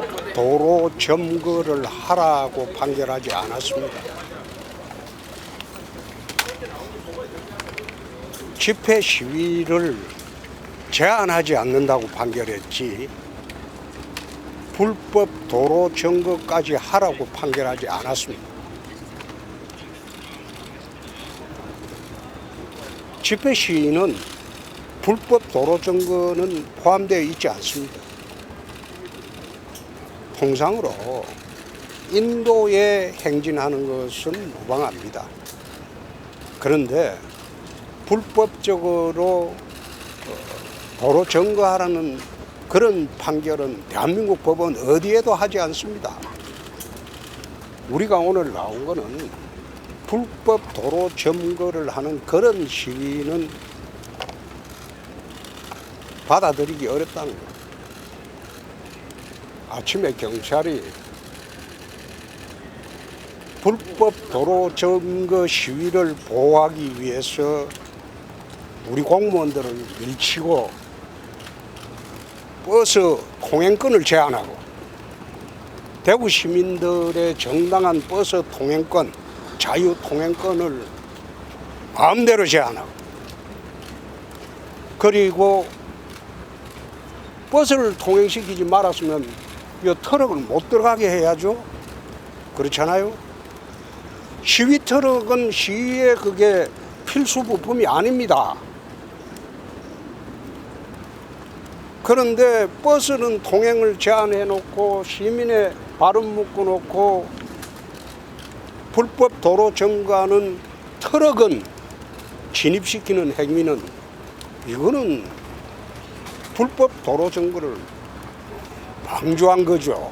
불법 도로 점거를 하라고 판결하지 않았습니다. 집회 시위를 제한하지 않는다고 판결했지 불법 도로 점거까지 하라고 판결하지 않았습니다. 집회 시위는 불법 도로 점거는 포함되어 있지 않습니다. 통상으로 인도에 행진하는 것은 무방합니다. 그런데 불법적으로 어, 도로 점거하라는 그런 판결은 대한민국 법원 어디에도 하지 않습니다. 우리가 오늘 나온 거는 불법 도로 점거를 하는 그런 시위는 받아들이기 어렵다는 거예요. 아침에 경찰이 불법 도로 점거 시위를 보호하기 위해서 우리 공무원들을 밀치고 버스 통행권을 제한하고 대구 시민들의 정당한 버스 통행권, 자유 통행권을 마음대로 제한하고 그리고 버스를 통행시키지 말았으면 이 트럭을 못 들어가게 해야죠. 그렇잖아요. 시위 트럭은 시위의 그게 필수 부품이 아닙니다. 그런데 버스는 통행을 제한해 놓고 시민의 발음 묶어 놓고 불법 도로 점거하는 트럭은 진입시키는 행위는 이거는 불법 도로 점거를 방조한 거죠.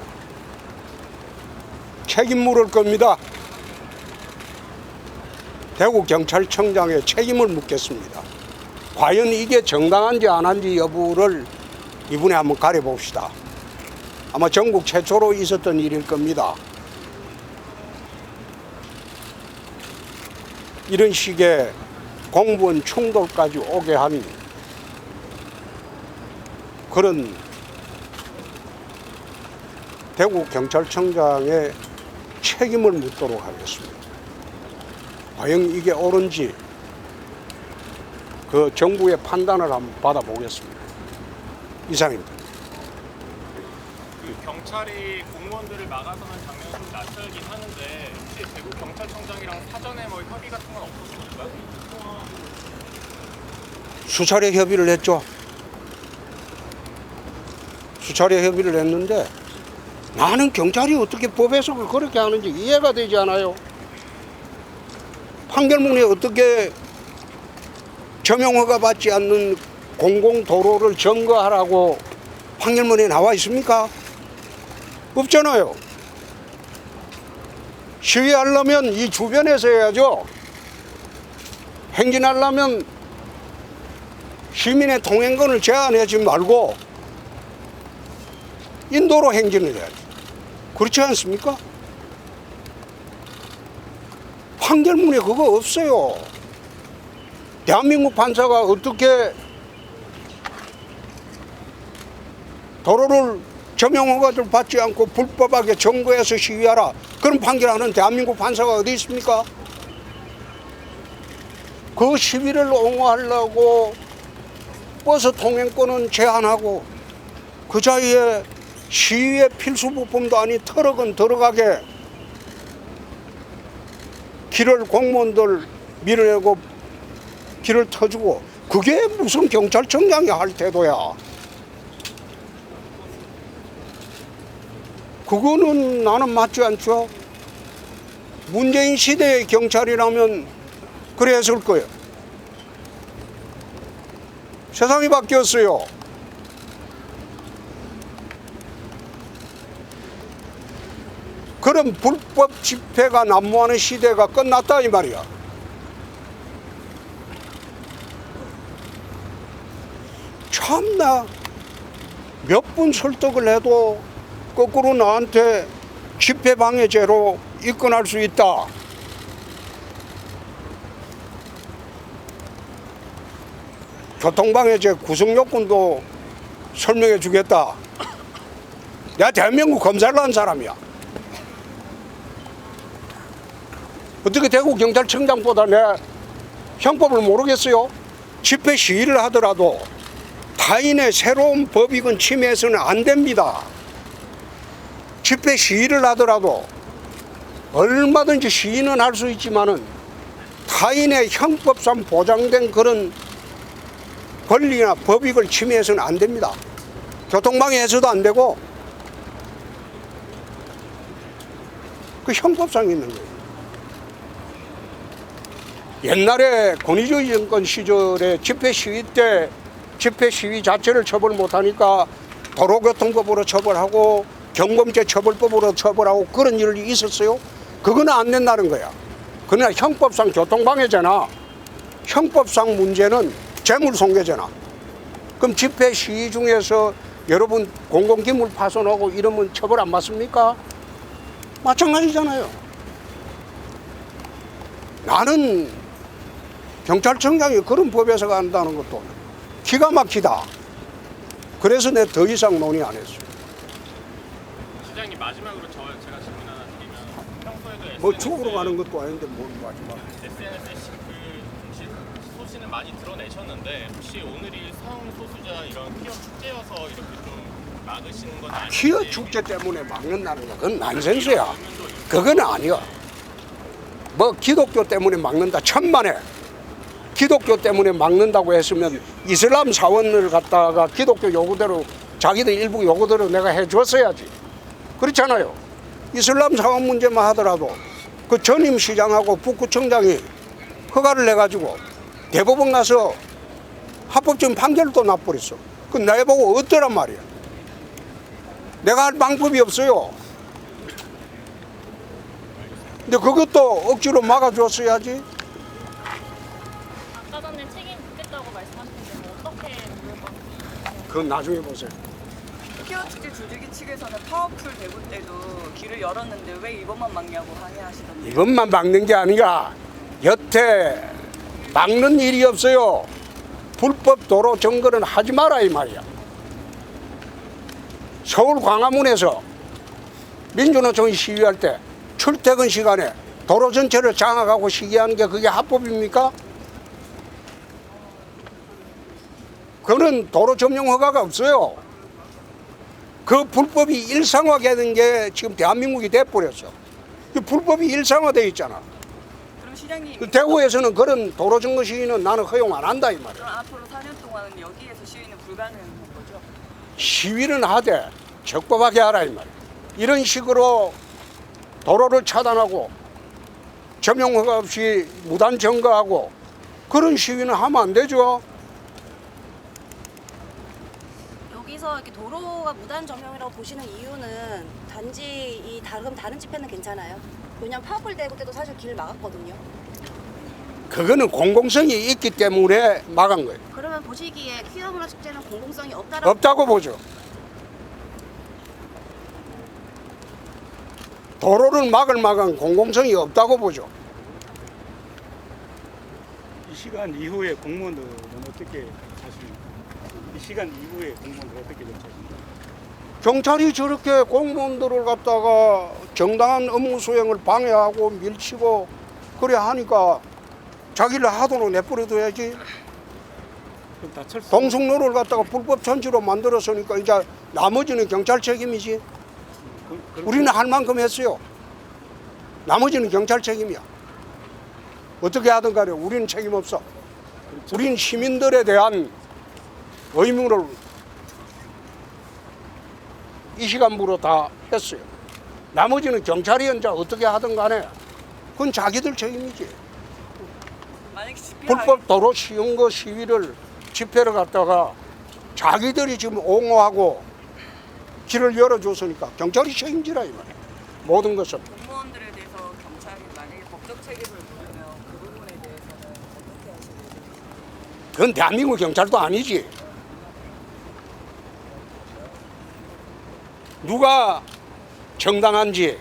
책임 물을 겁니다. 대구 경찰청장에 책임을 묻겠습니다. 과연 이게 정당한지 안 한지 여부를 이분에 한번 가려봅시다. 아마 전국 최초로 있었던 일일 겁니다. 이런 식의 공무원 충돌까지 오게 한 그런 대구 경찰청장의 책임을 묻도록 하겠습니다. 과연 이게 옳은지 그 정부의 판단을 한번 받아보겠습니다. 이상입니다. 그 경찰이 공무원들을 막아서는 장면이 좀 낯설긴 하는데 혹시 대구 경찰청장이랑 사전에 뭐 협의 같은 건 없었습니까? 수차례 협의를 했죠. 수차례 협의를 했는데 나는 경찰이 어떻게 법 해석을 그렇게 하는지 이해가 되지 않아요. 판결문에 어떻게 점용허가 받지 않는 공공도로를 점거하라고 판결문에 나와 있습니까? 없잖아요. 시위하려면 이 주변에서 해야죠. 행진하려면 시민의 통행권을 제한하지 말고 인도로 행진을 해야지. 그렇지 않습니까? 판결문에 그거 없어요. 대한민국 판사가 어떻게 도로를 점용허가를 받지 않고 불법하게 점거해서 시위하라 그런 판결하는 대한민국 판사가 어디 있습니까? 그 시위를 옹호하려고 버스 통행권은 제한하고 그 사이에 시위의 필수 부품도 아닌 트럭은 들어가게 길을 공무원들 밀어내고 길을 터주고 그게 무슨 경찰청장이 할 태도야. 그거는 나는 맞지 않죠. 문재인 시대의 경찰이라면 그랬을 거예요. 세상이 바뀌었어요. 그런 불법 집회가 난무하는 시대가 끝났다 이 말이야. 참나 몇 분 설득을 해도 거꾸로 나한테 집회 방해죄로 입건할 수 있다. 교통방해죄 구성 요건도 설명해 주겠다. 내가 대한민국 검사를 한 사람이야. 어떻게 대구 경찰청장보다 내 형법을 모르겠어요? 집회 시위를 하더라도 타인의 새로운 법익은 침해해서는 안 됩니다. 집회 시위를 하더라도 얼마든지 시위는 할 수 있지만은 타인의 형법상 보장된 그런 권리나 법익을 침해해서는 안 됩니다. 교통방해해서도 안 되고 그 형법상 있는 거예요. 옛날에 권위주의 정권 시절에 집회 시위 때 집회 시위 자체를 처벌 못하니까 도로교통법으로 처벌하고 경범죄 처벌법으로 처벌하고 그런 일이 있었어요. 그거는 안 된다는 거야. 그러나 형법상 교통방해잖아. 형법상 문제는 재물손괴잖아. 그럼 집회 시위 중에서 여러분 공공기물 파손하고 이러면 처벌 안 받습니까? 마찬가지잖아요. 나는 경찰청장이 그런 법에서 간다는 것도 기가 막히다. 그래서 내 더 이상 논의 안 했어. 시장님 마지막으로 저 제가 질문 하나 드리면 평소에도 뭐 SNS 죽으러 가는 것도 아닌데 뭘 마지막. SNS에 시- 그 시- 소신을 많이 드러내셨는데 혹시 오늘이 성소수자 이런 피어 축제여서 이렇게 좀 막으시는 건 아닌지 키어 축제 때문에 막는다는 거 그건 난센스야. 그건 아니야. 뭐 기독교 때문에 막는다 천만에 기독교 때문에 막는다고 했으면 이슬람 사원을 갖다가 기독교 요구대로 자기들 일부 요구대로 내가 해줬어야지. 그렇잖아요. 이슬람 사원 문제만 하더라도 그 전임 시장하고 북구청장이 허가를 내가지고 대법원 가서 합법적인 판결도 나버렸어. 그 내보고 어떠란 말이야. 내가 할 방법이 없어요. 근데 그것도 억지로 막아줬어야지. 그건 나중에 보세요. 피어 축제 조직위 측에서는 파워풀 대구 때도 길을 열었는데 왜 이번만 막냐고 항의하시던데 이것만 막는 게 아니라 여태 막는 일이 없어요. 불법 도로 점거는 하지 마라 이 말이야. 서울 광화문에서 민주노총이 시위할 때 출퇴근 시간에 도로 전체를 장악하고 시위하는 게 그게 합법입니까? 그는 도로 점용 허가가 없어요. 그 불법이 일상화되는 게 지금 대한민국이 돼버렸어. 그 불법이 일상화돼 있잖아. 그럼 시장님 그 대구에서는 그런 도로 점거 시위는 나는 허용 안 한다 이 말이야. 그럼 앞으로 4년 동안은 여기에서 시위는 불가능한 거죠? 시위는 하되 적법하게 하라 이 말이야. 이런 식으로 도로를 차단하고 점용 허가 없이 무단 점거하고 그런 시위는 하면 안 되죠. 여기서 이렇게 도로가 무단 점용이라고 보시는 이유는 단지 이 다른 다른 집회는 괜찮아요. 왜냐면 파워풀 대구 때도 사실 길 막았거든요. 그거는 공공성이 있기 때문에 막은 거예요. 그러면 보시기에 퀴어 문화 축제는 공공성이 없다라고 없다고 보죠. 도로를 막을 막은 공공성이 없다고 보죠. 이 시간 이후에 공무원들은 어떻게 시간 이후에 공무원들 어떻게 대처하십니까? 경찰이 저렇게 공무원들을 갖다가 정당한 업무 수행을 방해하고 밀치고 그래 하니까 자기를 하도로 내버려둬야지. 그럼 다 철수. 동성로를 갖다가 불법 천지로 만들었으니까 이제 나머지는 경찰 책임이지. 그, 그, 우리는 할 만큼 했어요. 나머지는 경찰 책임이야. 어떻게 하든 간에 우리는 책임 없어. 우리는 시민들에 대한 의무를 이 시간부로 다 했어요. 나머지는 경찰이 현재 어떻게 하든 간에 그건 자기들 책임이지. 집회 불법 도로 시흥거 시위를 집회를 갖다가 자기들이 지금 옹호하고 길을 열어줬으니까 경찰이 책임지라 이 말이야. 모든 것은. 공무원들에 대해서 경찰이 만약에 법적 책임을 물으면 그 부분에 대해서는 어떻게 하시는지 그건 대한민국 경찰도 아니지. 누가 정당한지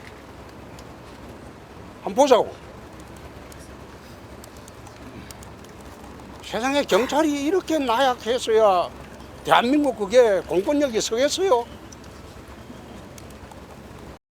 한번 보자고. 세상에 경찰이 이렇게 나약해서야 대한민국 그게 공권력이 서겠어요?